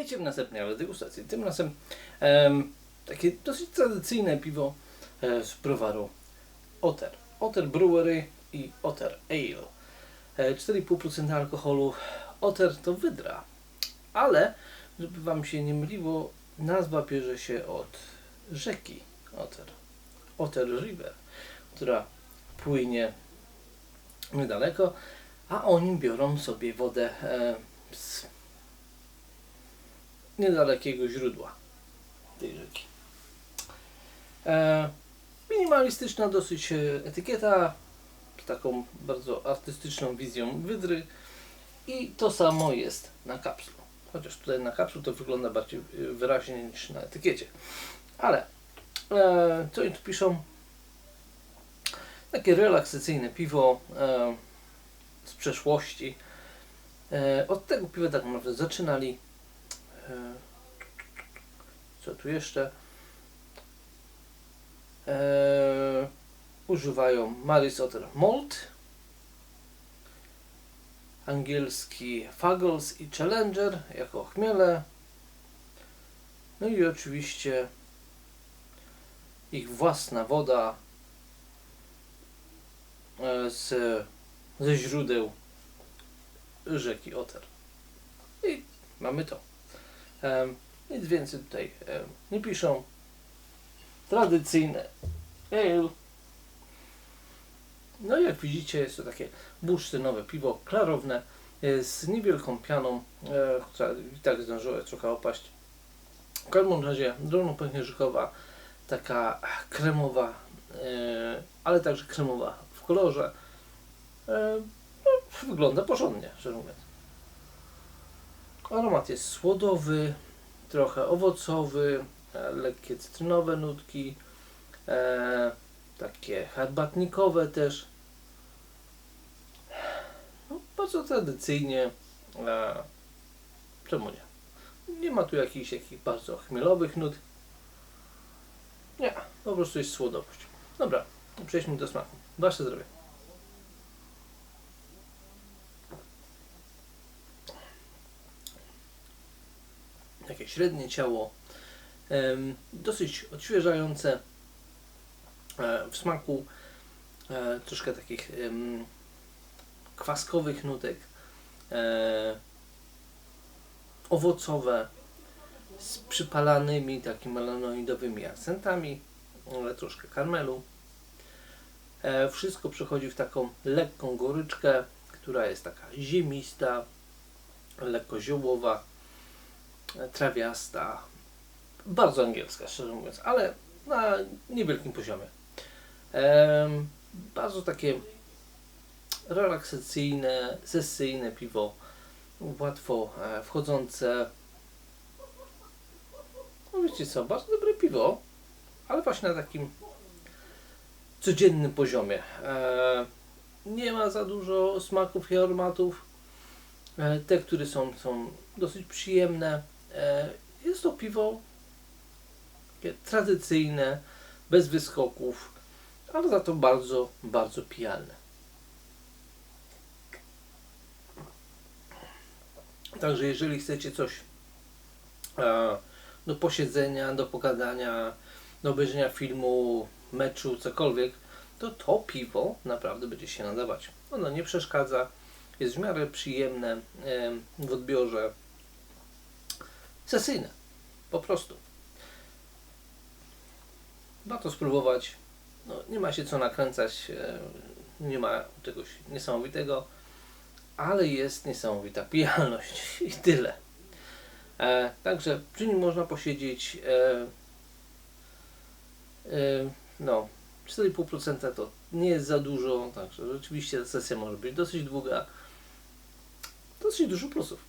Witajcie w następnej ale degustacji. Tym razem em, takie dosyć tradycyjne piwo e, z browaru Otter. Otter Brewery i Otter Ale. E, 4,5% alkoholu. Otter to wydra. Ale, żeby Wam się nie myliło, nazwa bierze się od rzeki Otter. Otter River, która płynie niedaleko, a oni biorą sobie wodę e, z niedalekiego źródła tej rzeki. E, minimalistyczna dosyć e, etykieta z taką bardzo artystyczną wizją wydry i to samo jest na kapslu. Chociaż tutaj na kapslu to wygląda bardziej e, wyraźnie niż na etykiecie. Ale e, co oni tu piszą? Takie relaksacyjne piwo e, z przeszłości. E, od tego piwa tak naprawdę zaczynali. E, co tu jeszcze? E, używają Maris Otter Malt, angielski Fuggles i Challenger jako chmiele. No i oczywiście ich własna woda e, z, ze źródeł rzeki Otter. I mamy to. Nic więcej tutaj nie piszą. Tradycyjne ale. No i jak widzicie jest to takie bursztynowe piwo, klarowne, e, z niewielką pianą, e, która i tak zdążyła trochę opaść. W każdym razie drobno pęcherzykowa, taka kremowa, e, ale także kremowa w kolorze. No, wygląda porządnie, szczerze mówiąc. Aromat jest słodowy, trochę owocowy, e, lekkie cytrynowe nutki, e, takie herbatnikowe też. No, bardzo tradycyjnie. E, czemu nie? Nie ma tu jakichś jakich bardzo chmielowych nut. Nie, po prostu jest słodowość. Dobra, przejdźmy do smaku. Wasze zdrowie. Takie średnie ciało, dosyć odświeżające e, w smaku, e, troszkę takich kwaskowych nutek, e, owocowe, z przypalanymi takimi melanoidowymi akcentami, ale troszkę karmelu. Wszystko przechodzi w taką lekką goryczkę, która jest taka ziemista, lekko ziołowa, trawiasta, bardzo angielska, szczerze mówiąc, ale na niewielkim poziomie. Em, bardzo takie relaksacyjne, sesyjne piwo, łatwo e, wchodzące. No wiecie co, bardzo dobre piwo, ale właśnie na takim codziennym poziomie. E, nie ma za dużo smaków i aromatów. E, te, które są, są dosyć przyjemne. E, jest to piwo tradycyjne, bez wyskoków, ale za to bardzo, bardzo pijalne. Także jeżeli chcecie coś e, do posiedzenia, do pogadania, do obejrzenia filmu, meczu, cokolwiek, to to piwo naprawdę będzie się nadawać. Ono nie przeszkadza, jest w miarę przyjemne em, w odbiorze, sesyjne, po prostu. Warto spróbować. No, nie ma się co nakręcać, e, nie ma czegoś niesamowitego, ale jest niesamowita pijalność i tyle. E, także przy nim można posiedzieć. E, e, no, 4,5% to nie jest za dużo, także rzeczywiście sesja może być dosyć długa. Dosyć dużo plusów.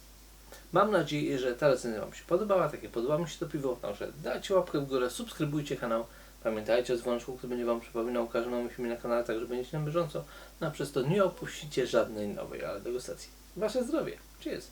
Mam nadzieję, że ta recenzja Wam się podobała, takie podoba mi się to piwo, także dajcie łapkę w górę, subskrybujcie kanał, pamiętajcie o dzwoneczku, który będzie Wam przypominał o każdym nowym na kanale, tak żeby będziecie na bieżąco, no a przez to nie opuścicie żadnej nowej ale degustacji. Wasze zdrowie. Cheers!